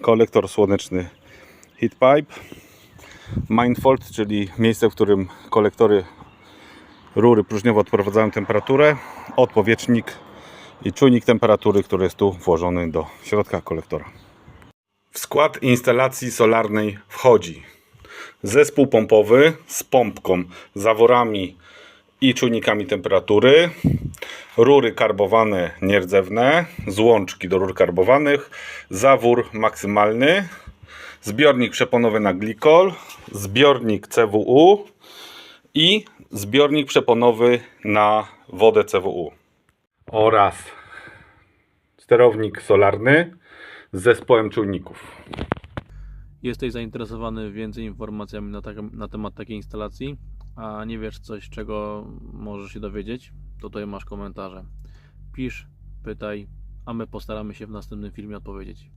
kolektor słoneczny heatpipe, manifold, czyli miejsce, w którym kolektory rury próżniowe odprowadzają temperaturę, odpowietrznik i czujnik temperatury, który jest tu włożony do środka kolektora. W skład instalacji solarnej wchodzi zespół pompowy z pompką, zaworami i czujnikami temperatury, rury karbowane nierdzewne, złączki do rur karbowanych, zawór maksymalny, zbiornik przeponowy na glikol, zbiornik CWU i zbiornik przeponowy na wodę CWU oraz sterownik solarny z zespołem czujników. Jesteś zainteresowany więcej informacjami na, tak, na temat takiej instalacji, a nie wiesz coś, czego możesz się dowiedzieć, tutaj masz komentarze. Pisz, pytaj, a my postaramy się w następnym filmie odpowiedzieć.